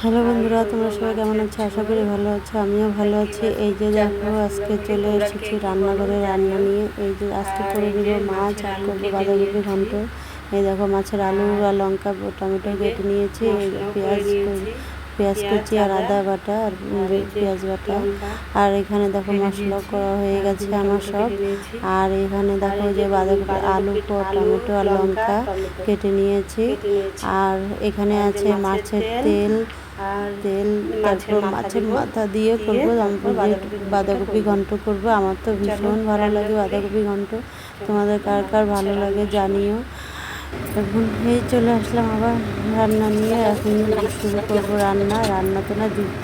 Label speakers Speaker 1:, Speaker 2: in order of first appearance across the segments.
Speaker 1: Hello বন্ধুরা, তোমরা সবাই কেমন আছো? আশা করি ভালো আছো, আমিও ভালো আছি। এই যে দেখো, আজকে চলে এসেছি রান্নাঘরে রান্না নিয়ে। এই যে আজকে করে দিব মাছ আর করব বাঁধাকপি ঘন্ট। এই দেখো, মাছের আলু আর লঙ্কা, টমেটো কেটে নিয়েছি পেঁয়াজ পেঁয়াজ কুচি আর আদা। বাটা আর পেঁয়াজ বাটা। আর এখানে দেখো মশলা করা হয়ে গেছে আমার সব। আর এখানে দেখো যে বাঁধাকপি আলু টমেটো আর লঙ্কা। কেটে নিয়েছি। আর এখানে আছে মাছের তেল। তেল। তারপর মাছের মাথা দিয়ে করব। বাঁধাকপি ঘন্ট করব। আমার তো ভীষণ ভালো লাগে বাঁধাকপি ঘন্ট। তোমাদের কার কার ভালো লাগে জানিও। এখন এই চলে আসলাম আবার রান্না নিয়ে। এখন শুরু করব রান্না। রান্না তো না যুদ্ধ।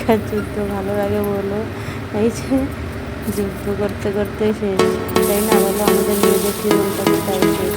Speaker 1: কার যুদ্ধ, ভালো লাগে বলো। এই যে যুদ্ধ করতে করতে শেষ। তাই না বলো? আমাদের মেয়েদের জীবনটা তাই শেষ?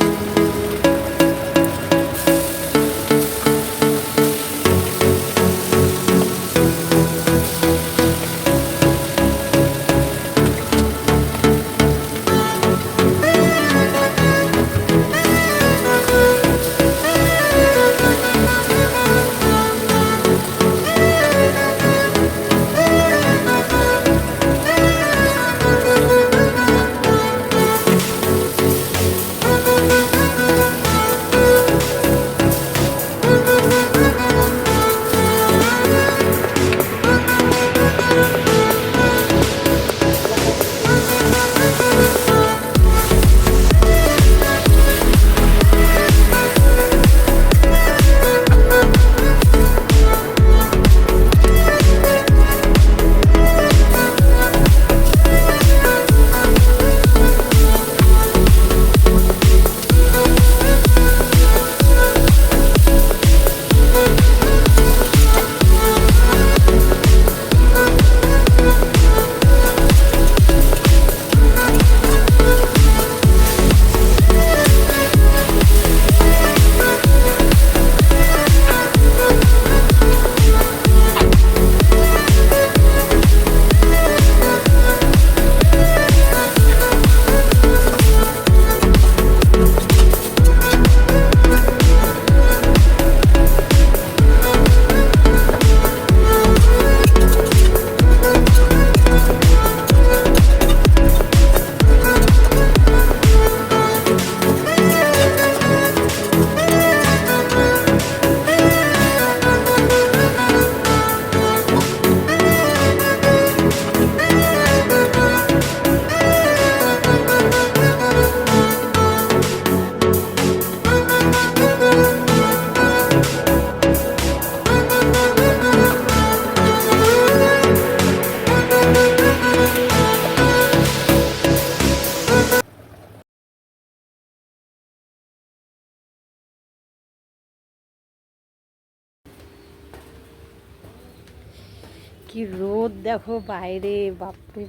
Speaker 1: কি রোদ দেখো বাইরে, বাপরে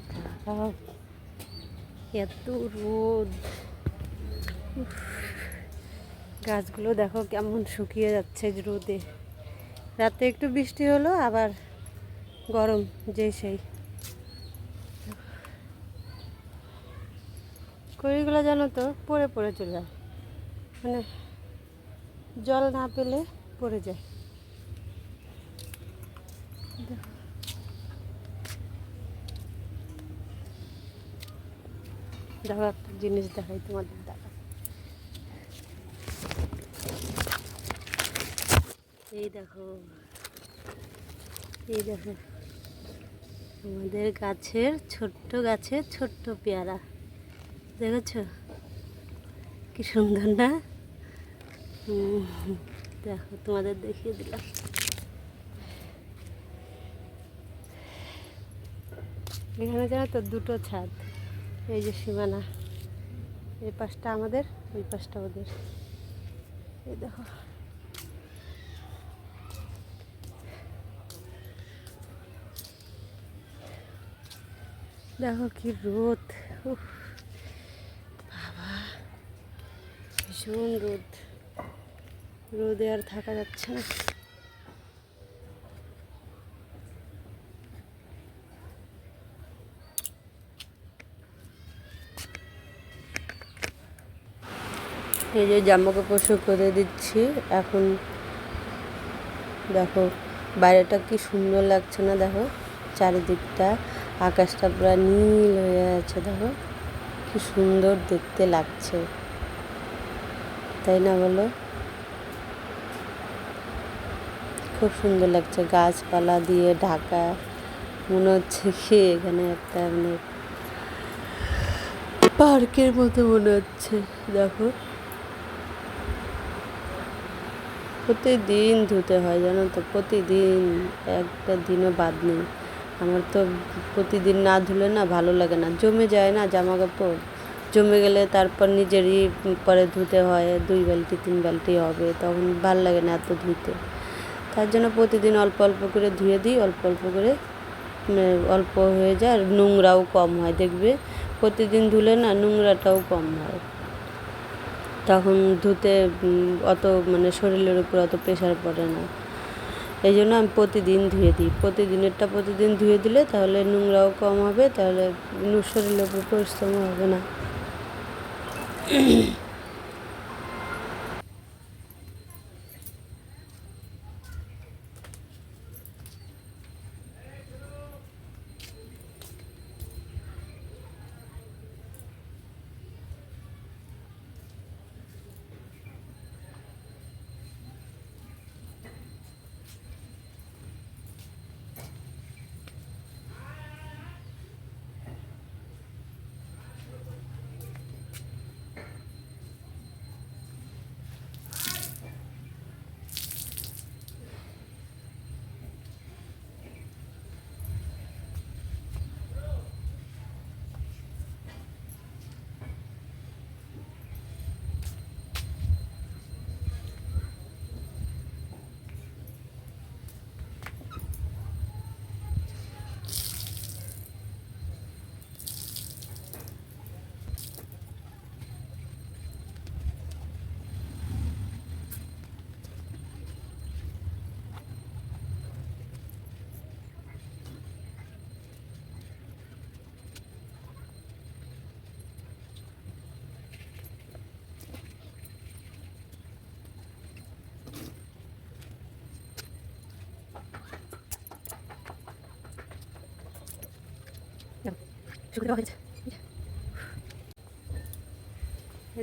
Speaker 1: বাপ। এত রোদ। গাছগুলো দেখো কেমন শুকিয়ে যাচ্ছে রোদে। রাতে একটু বৃষ্টি হলো, আবার গরম যে সেই। কড়িগুলো জানো তো, পড়ে পড়ে চলে যায়। মানে জল না পেলে পড়ে যায়। দেখো একটা জিনিস দেখাই তোমাদের দেখা এই দেখো এই দেখো, আমাদের গাছের ছোট্ট গাছের ছোট্ট পেয়ারা। দেখেছ? কি সুন্দর না? দেখো, তোমাদের দেখিয়ে দিলাম। এখানে জানো তো দুটো ছাদ। এই যে সীমানা। এই পাশটা আমাদের, ওই পাশটা ওদের। এই দেখো। দেখো কি রোদ। বাবা, ভীষণ রোদ। রোদে আর থাকা যাচ্ছে না। এই যে জামা কাপড় শুকোতে দিচ্ছি, এখন দেখো বাইরেটা কি সুন্দর লাগছে না দেখো, চারিদিকটা আকাশটা পুরো নীল হয়ে আছে দেখো, কি সুন্দর দেখতে লাগছে, তাই না বলো? খুব সুন্দর লাগছে, গাছপালা দিয়ে ঢাকা, মনে হচ্ছে কি এখানে একটা মানে পার্কের মতো মনে হচ্ছে, দেখো। প্রতিদিন ধুতে হয়, জানো তো? প্রতিদিন একটা দিনও বাদ নেই। আমার তো প্রতিদিন না ধুলে না ভালো লাগে না। জমে যায় না জামা কাপড় জমে গেলে তারপর নিজেরই পরে ধুতে হয়, দুই বালতি, তিন বালতি হবে, তখন ভালো লাগে না এত ধুতে। তার জন্য প্রতিদিন অল্প অল্প করে ধুয়ে দিই, অল্প অল্প করে মানে অল্প হয়ে যায়। আর নোংরাও কম হয়, দেখবে? প্রতিদিন ধুলে না নোংরাটাও কম হয়। তখন ধুতে অত মানে শরীরের উপর অত প্রেশার পড়ে না। এই জন্য আমি প্রতিদিন ধুয়ে দিই। প্রতিদিনেরটা প্রতিদিন ধুয়ে দিলে তাহলে নোংরাও কম হবে, তাহলে শরীরের উপর পরিশ্রমও হবে না।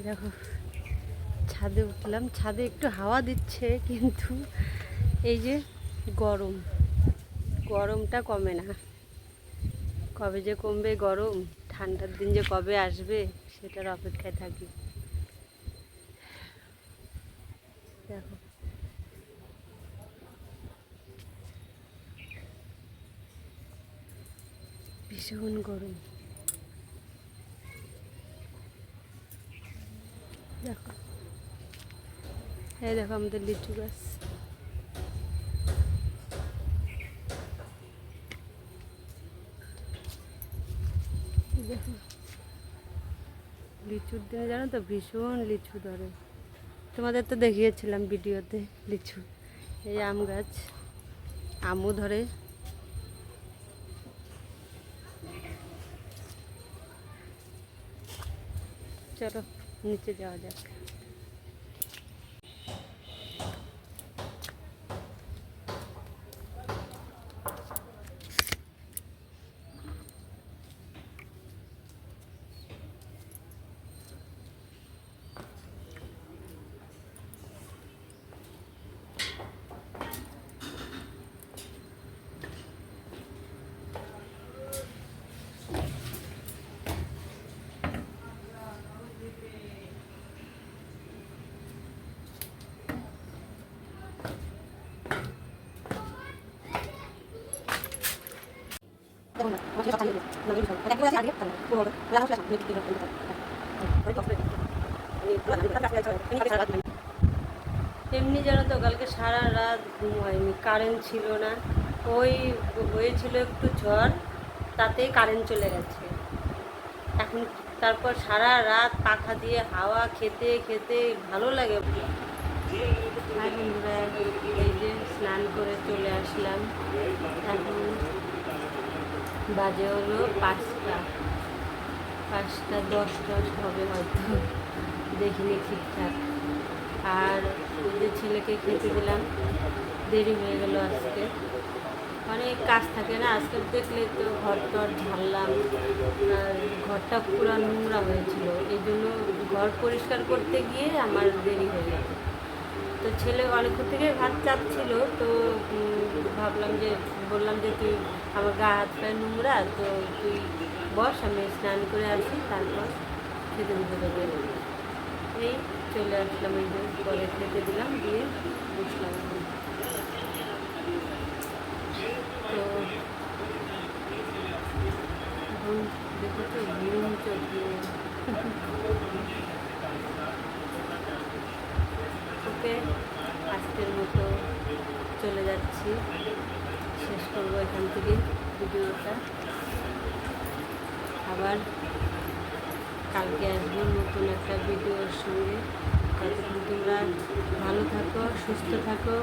Speaker 1: দেখো, ছাদে উঠলাম। ছাদে একটু হাওয়া দিচ্ছে, কিন্তু এই যে গরম। গরমটা কমে না। কবে যে কমবে গরম, ঠান্ডার দিন যে কবে আসবে, সেটার অপেক্ষায় থাকি। দেখো। ভীষণ গরম। দেখো। এই দেখো আমাদের লিচু গাছ। দেখো। লিচুর দিনে জানো তো, ভীষণ লিচু ধরে। তোমাদের তো দেখিয়েছিলাম ভিডিওতে লিচু। এই আম গাছ, আমও ধরে। চলো। নিচে যাওয়া যাক। এমনি জানো তো কালকে সারা রাত ঘুম হয়নি কারেন্ট ছিল না ওই হয়েছিল একটু ঝড় তাতেই কারেন্ট চলে গেছে এখন তারপর সারা রাত পাখা দিয়ে হাওয়া খেতে খেতে ভালো লাগে এই যে স্নান করে চলে আসলাম এখন বাজে হলো পাঁচটা। পাঁচটা দশ দশ হবে হয়তো। দেখিনি ঠিকঠাক। আর যে ছেলেকে খেতে দিলাম। দেরি হয়ে গেল আজকে। অনেক কাজ থাকে না? আজকে দেখলে তো ঘর টর ঝাড়লাম ঘরটা পুরো নোংরা হয়েছিল। এই জন্য ঘর পরিষ্কার করতে গিয়ে আমার দেরি হয়ে গেল। তো ছেলে অনেকক্ষণ থেকে ভাত চাপছিল, তো ভাবলাম যে, বললাম যে, তুই আমার গা হাত পায়ে নোংরা, তো তুই বস, আমি স্নান করে আসি, তারপর খেতে দিতে দেবে এই চলে আসলাম, এই পরে খেতে দিলাম, দিয়ে বসলাম এখন। তো এখন দেখো তো ঘুম চোখে ওকে আজকের মতো চলে যাচ্ছি শেষ করব এখান থেকে ভিডিওটা আবার কালকে আসব নতুন একটা ভিডিওর সঙ্গে। ততক্ষণ তোমরা ভালো থাকো, সুস্থ থাকো।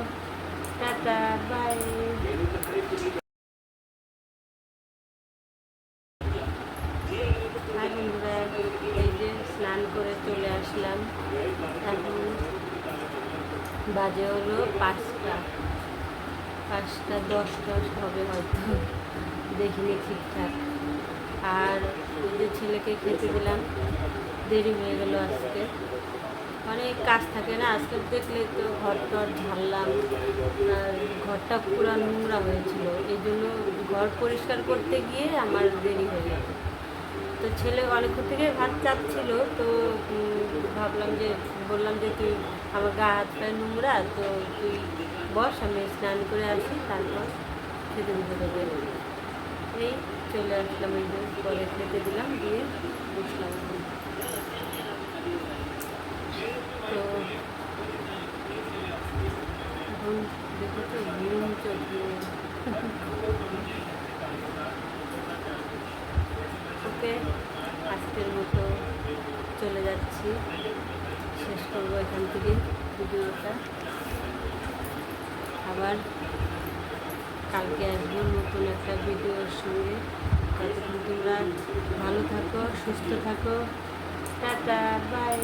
Speaker 1: টাটা বাই হাই বন্ধুরা এই যে স্নান করে চলে আসলাম এখন বাজে হলো পাঁচটা দশ দশ হবে হয়তো দেখিনি ঠিকঠাক। আর যে ছেলেকে খেতে দিলাম, দেরি হয়ে গেল আজকে। অনেক কাজ থাকে না, আজকে দেখলে তো ঘর টর ঝাড়লাম ঘরটা পুরো নোংরা হয়েছিল। এই জন্য ঘর পরিষ্কার করতে গিয়ে আমার দেরি হয়ে গেল। ছেলে অনেকক্ষণ থেকে ভাত চাপছিল, তো ভাবলাম যে, বললাম যে তুই আমার গা হাত পায়ে নোংরা, তো তুই বস, আমি স্নান করে আসি, তারপর খেতে দিতে দেবে এই চলে আসলাম, এই পরে খেতে দিলাম, দিয়ে বসলাম। তো দেখো তো ঘুম চোখে। চলে যাচ্ছি। শেষ করব এখান থেকে ভিডিওটা। আবার কালকে আসব নতুন একটা ভিডিওর সঙ্গে। ততক্ষণ তোমরা ভালো থাকো, সুস্থ থাকো। Tata, bye.